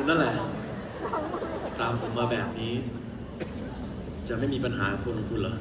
คุณนั่นแหละ ตามผมมาแบบนี้ จะไม่มีปัญหาคนของคุณเหรอ